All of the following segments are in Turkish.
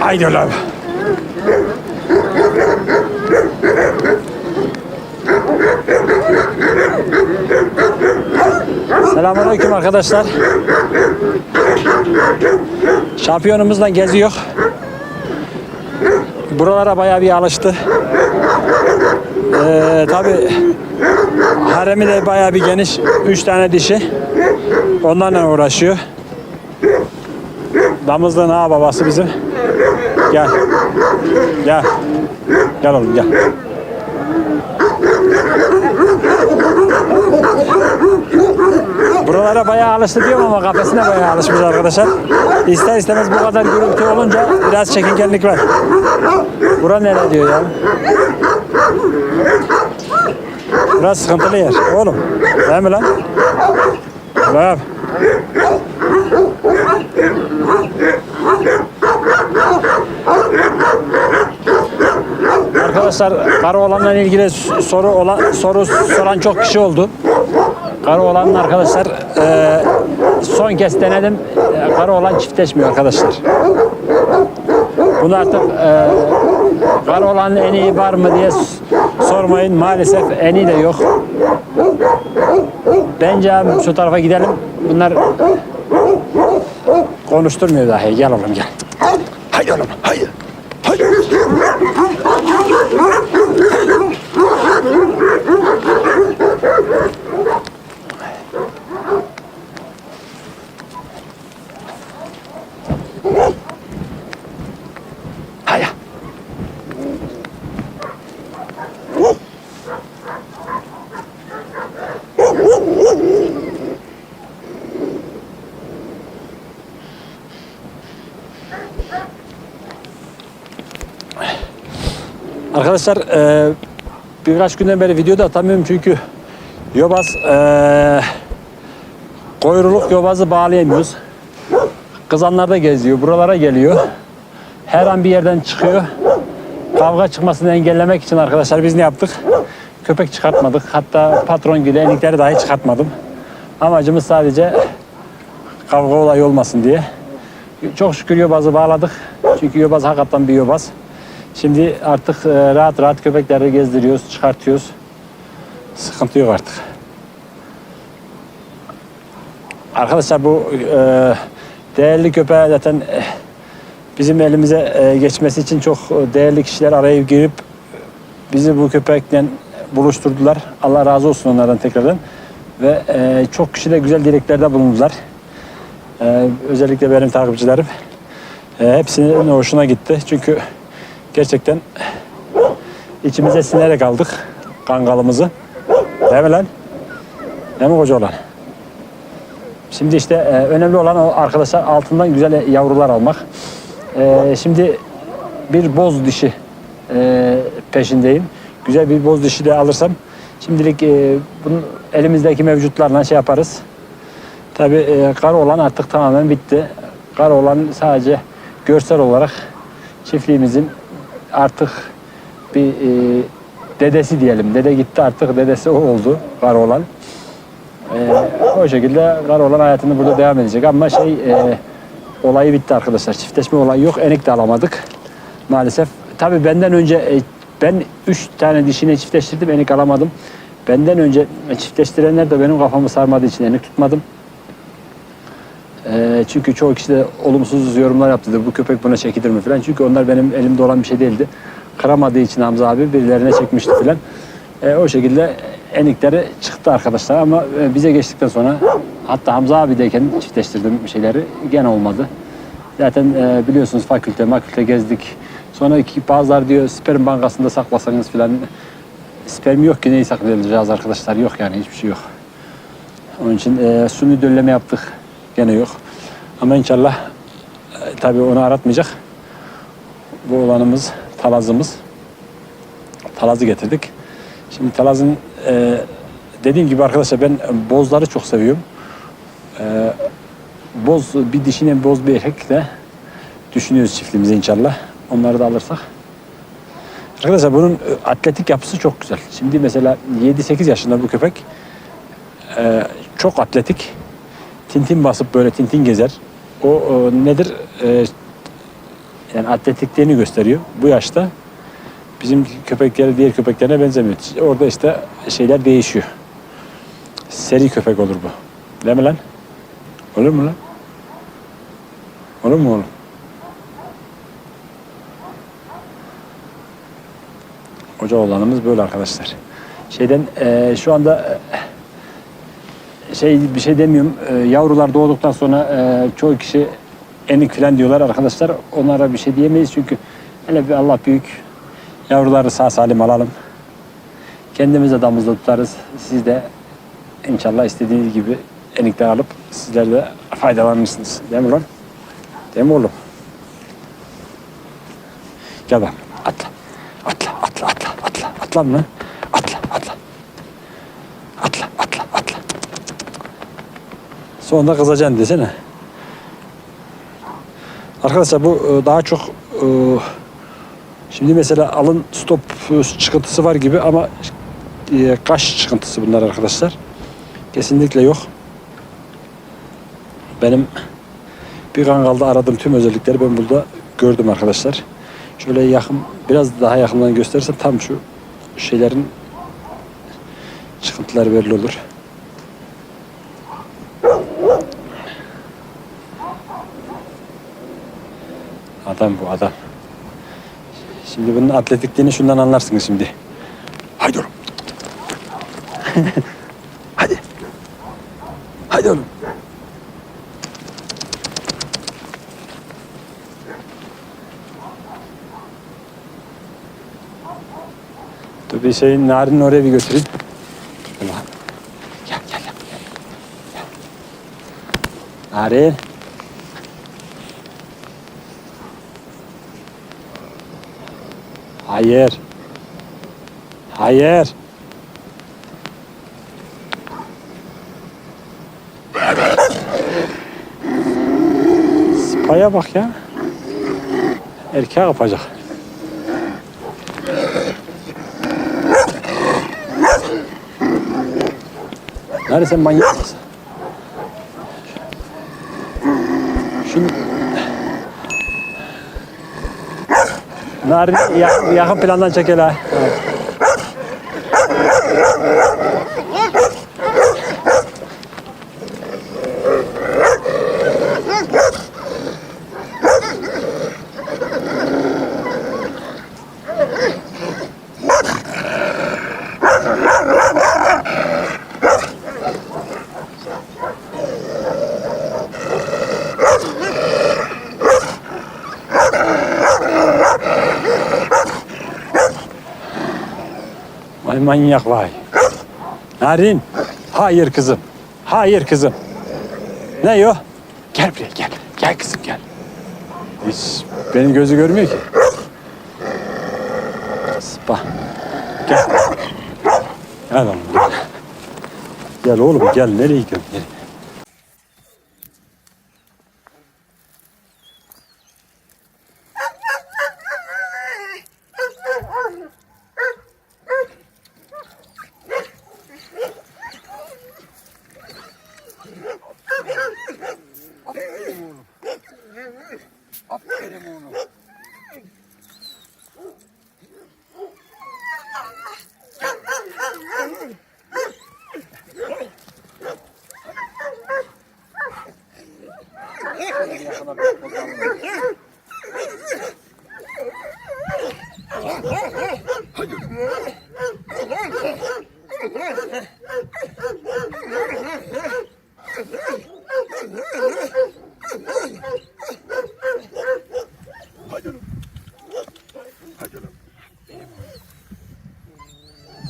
Haydi oğlum. Selamünaleyküm arkadaşlar. Şampiyonumuzla geziyor. Buralara bayağı bir alıştı. Ee, Tabi haremi de bayağı bir geniş. Üç tane dişi. Onlarla uğraşıyor. Damızlığın ağa babası bizim. Gel. Gel. Gel oğlum gel. Buralara bayağı alıştı diyorum ama kafesine bayağı alışmış arkadaşlar. İster istemez bu kadar gürültü olunca biraz çekingenlik var. Bura nere diyor ya? Biraz sıkıntılı yer. Oğlum. Değil mi lan? Bak. Arkadaşlar Karaoğlan'la ilgili soru olan soru soran çok kişi oldu. Karaoğlan'ın arkadaşlar e, son kez denedim. E, Karaoğlan çiftleşmiyor arkadaşlar. Bunu artık e, Karaoğlan'ın en iyi var mı diye sormayın. Maalesef en iyi de yok. Bence şu tarafa gidelim. Bunlar konuşturmuyor dahi. Gel oğlum gel. Haydi oğlum haydi. Haydi. Arkadaşlar e, birkaç günden beri video da atamıyorum çünkü yobaz e, koyruluk yobazı bağlayamıyoruz. Kızanlarda geziyor, buralara geliyor. Her an bir yerden çıkıyor. Kavga çıkmasını engellemek için arkadaşlar biz ne yaptık? Köpek çıkartmadık. Hatta patron gibi enikleri dahi çıkartmadım. Amacımız sadece kavga olayı olmasın diye. Çok şükür yobazı bağladık. Çünkü yobaz hakikaten bir yobaz. Şimdi artık e, rahat rahat köpekleri gezdiriyoruz, çıkartıyoruz. Sıkıntı yok artık. Arkadaşlar bu e, değerli köpeğe zaten e, bizim elimize e, geçmesi için çok değerli kişiler araya girip bizi bu köpekle buluşturdular. Allah razı olsun onlardan tekrardan. Ve e, çok kişi de güzel dileklerde bulundular. E, özellikle benim takipçilerim. E, hepsinin hoşuna gitti. Çünkü gerçekten içimize sinerek aldık kangalımızı. Değil mi lan? Değil mi koca olan? Şimdi işte e, önemli olan o arkadaşlar altından güzel yavrular almak. E, şimdi bir boz dişi e, peşindeyim. Güzel bir boz dişi de alırsam şimdilik e, bunun elimizdeki mevcutlarla şey yaparız. Tabii e, kar olan artık tamamen bitti. Kar olan sadece görsel olarak çiftliğimizin artık bir e, dedesi diyelim. Dede gitti artık dedesi o oldu kar olan. E, o şekilde kar olan hayatını burada devam edecek ama şey e, olayı bitti arkadaşlar. Çiftleşme olayı yok. Enik de alamadık maalesef. Tabii benden önce e, ben üç tane dişine çiftleştirdim enik alamadım. Benden önce çiftleştirenler de benim kafamı sarmadığı için enik tutmadım. Ee, çünkü çoğu kişi de olumsuz yorumlar yaptı. Bu köpek buna çekilir mi falan. Çünkü onlar benim elimde olan bir şey değildi. Kıramadığı için Hamza abi birilerine çekmişti falan. Ee, o şekilde enikleri çıktı arkadaşlar ama e, bize geçtikten sonra hatta Hamza abideyken çiftleştirdim şeyleri gene olmadı. Zaten e, biliyorsunuz fakülte makülte gezdik. Sonra iki, bazılar diyor sperm bankasında saklasanız falan. Sperm yok ki neyi saklayacağız arkadaşlar yok yani hiçbir şey yok. Onun için e, suni dölleme yaptık. Gene yok. Ama inşallah e, tabii onu aratmayacak. Bu olanımız, talazımız. Talazı getirdik. Şimdi Talaz'ın e, dediğim gibi arkadaşlar ben bozları çok seviyorum. E, boz bir dişine boz bir erkek de düşünüyoruz çiftliğimize inşallah. Onları da alırsak. Arkadaşlar bunun e, atletik yapısı çok güzel. Şimdi mesela 7-8 yaşında bu köpek e, çok atletik. Tintin basıp böyle tintin gezer. O e, nedir? E, yani atletikliğini gösteriyor. Bu yaşta bizim köpekleri diğer köpeklerine benzemiyor. Orada işte şeyler değişiyor. Seri köpek olur bu. Değil mi lan? Olur mu lan? Olur mu oğlum? Hoca oğlanımız böyle arkadaşlar. Şeyden eee, şu anda eee, şey bir şey demiyorum. Eee, yavrular doğduktan sonra eee, çoğu kişi enik falan diyorlar arkadaşlar. Onlara bir şey diyemeyiz çünkü hele bir Allah büyük. Yavruları sağ salim alalım. Kendimiz de tutarız. Siz de inşallah istediğiniz gibi enikler alıp sizler de faydalanırsınız. Değil mi lan? Değil mi oğlum? Gel bak. Atla. Atla, atla, atla, atla. Atla mı? Atla, atla. Atla, atla, atla. Sonunda kızacaksın desene. Arkadaşlar bu e, daha çok e, şimdi mesela alın stop e, çıkıntısı var gibi ama kaş çıkıntısı bunlar arkadaşlar. Kesinlikle yok. Benim bir kangalda aradığım tüm özellikleri ben burada gördüm arkadaşlar. Şöyle yakın, biraz daha yakından gösterirsem tam şu şeylerin çıkıntıları belli olur. Adam bu adam. Şimdi bunun atletikliğini şundan anlarsınız şimdi. Haydi oğlum. Hadi. Hadi oğlum. Dur bir şey Narin'i oraya bir götüreyim. Gel gel gel. gel. Narin. Hayır. Hayır. Spaya bak ya. Erkeğe kapacak. Nerede sen manyak mısın? Şunu... Narin ya- yakın plandan çek hele. Evet. Manyak vay. Narin. Hayır kızım. Hayır kızım. Ne o? Gel buraya gel. Gel kızım gel. Hiç benim gözü görmüyor ki. Sıpa. Gel. Gel oğlum gel. Gel oğlum gel. Nereye gidiyorsun? Nereye?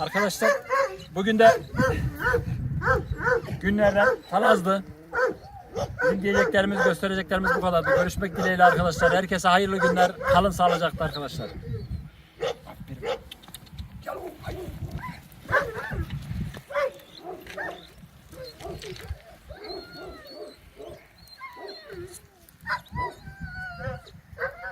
Arkadaşlar bugün de günlerden Talaz'dı. Bizim diyeceklerimiz, göstereceklerimiz bu kadardı. Görüşmek dileğiyle arkadaşlar. Herkese hayırlı günler. Kalın sağlıcakla arkadaşlar.